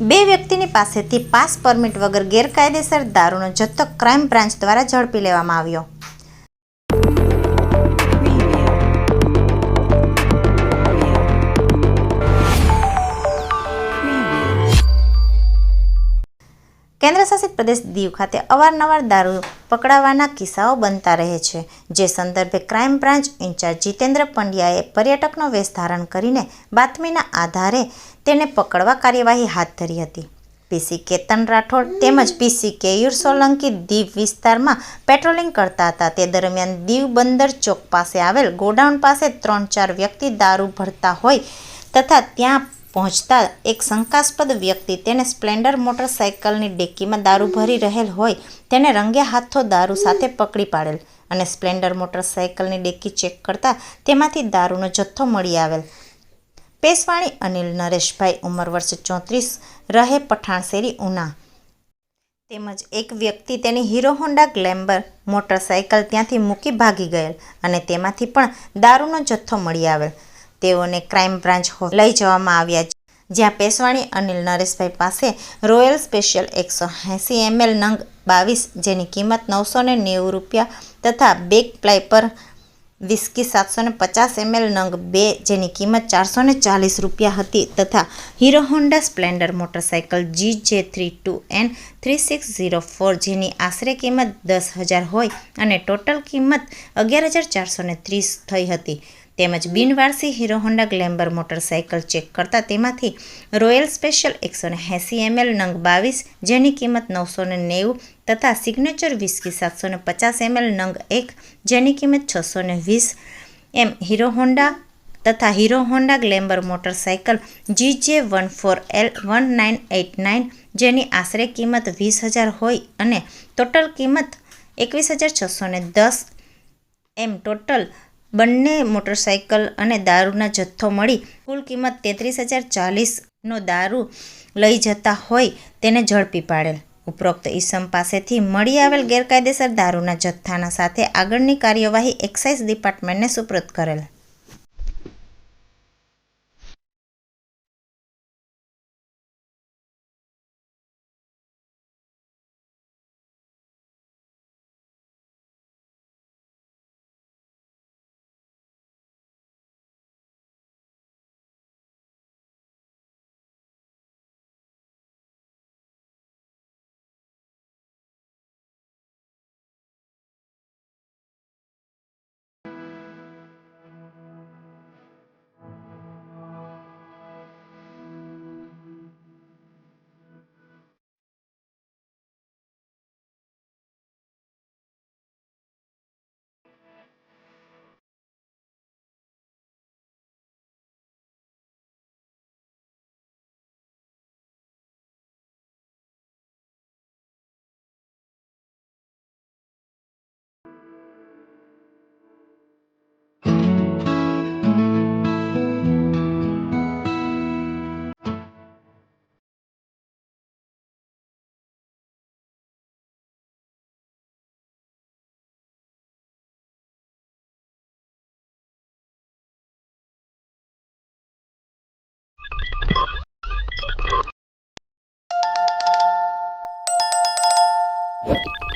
બે વ્યક્તિની પાસેથી પાસ પરમિટ વગર ગેરકાયદેસર દારૂનો જથ્થો ક્રાઇમ બ્રાન્ચ દ્વારા ઝડપી લેવામાં આવ્યો. કેન્દ્રશાસિત પ્રદેશ દીવ ખાતે અવારનવાર દારૂ પકડાવાના કિસ્સાઓ બનતા રહે છે, જે સંદર્ભે ક્રાઇમ બ્રાન્ચ ઇન્ચાર્જ જીતેન્દ્ર પંડ્યાએ પર્યટકનો વેશ ધારણ કરીને બાતમીના આધારે તેને પકડવા કાર્યવાહી હાથ ધરી હતી. પીસી કેતન રાઠોડ તેમજ પીસી કેયુર સોલંકી દીવ વિસ્તારમાં પેટ્રોલિંગ કરતા હતા. તે દરમિયાન દીવ બંદર ચોક પાસે આવેલ ગોડાઉન પાસે ત્રણ ચાર વ્યક્તિ દારૂ ભરતા હોય તથા ત્યાં પહોંચતા એક શંકાસ્પદ વ્યક્તિ તેને સ્પ્લેન્ડર મોટરસાઇકલની ડેકીમાં દારૂ ભરી રહેલ હોય તેને રંગે હાથો દારૂ સાથે પકડી પાડેલ અને સ્પ્લેન્ડર મોટરસાઇકલની ડેકી ચેક કરતા તેમાંથી દારૂનો જથ્થો મળી આવેલ. પેશવાણી અનિલ નરેશભાઈ, ઉંમર વર્ષ ચોત્રીસ, રહે પઠાણસેરી, ઉના. તેમજ એક વ્યક્તિ તેની હીરો હોન્ડા ગ્લેમ્બર મોટરસાઇકલ ત્યાંથી મૂકી ભાગી ગયેલ અને તેમાંથી પણ દારૂનો જથ્થો મળી આવેલ. તેઓને ક્રાઇમ બ્રાન્ચ લઈ જવામાં આવ્યા છે. જ્યાં પેશવાણી અનિલ નરેશભાઈ પાસે રોયલ સ્પેશિયલ એકસો એંસી એમએલ નંગ બાવીસ જેની કિંમત નવસો ને નેવું રૂપિયા તથા બેક પ્લાય પર વિસ્કી સાતસો ને પચાસ એમએલ નંગ બે જેની કિંમત ચારસો ને ચાલીસ રૂપિયા હતી તથા Hero Honda Splendor motorcycle G J three two N three six zero four જેની આશરે કિંમત દસ હજાર હોય અને ટોટલ કિંમત અગિયાર હજાર ચારસો ત્રીસ થઈ હતી તેમજ બિનવારસી Hero Honda Glamour motorcycle check કરતા તેમાંથી રોયલ સ્પેશિયલ એકસો ને એંસી એમએલ નંગ બાવીસ, જેની કિંમત નવસો ને નેવું તથા સિગ્નેચર વિસ્કી સાતસો ને પચાસ એમએલ નંગ એક, જેની કિંમત છસો ને વીસ એમ હીરો હોન્ડા તથા Hero Honda Glamour motorcycle G one four L one nine eight nine, જેની આશરે કિંમત વીસ હજાર હોય અને ટોટલ કિંમત એકવીસ હજાર છસો ને દસ એમ ટોટલ બંને મોટરસાઇકલ અને દારૂના જથ્થો મળી કુલ કિંમત તેત્રીસ હજાર ચાલીસનો દારૂ લઈ જતા હોય તેને ઝડપી પાડેલ. ઉપરોક્ત ઈસમ પાસેથી મળી આવેલ ગેરકાયદેસર દારૂના જથ્થાના સાથે આગળની કાર્યવાહી એક્સાઇઝ ડિપાર્ટમેન્ટને સુપ્રત કરેલ. you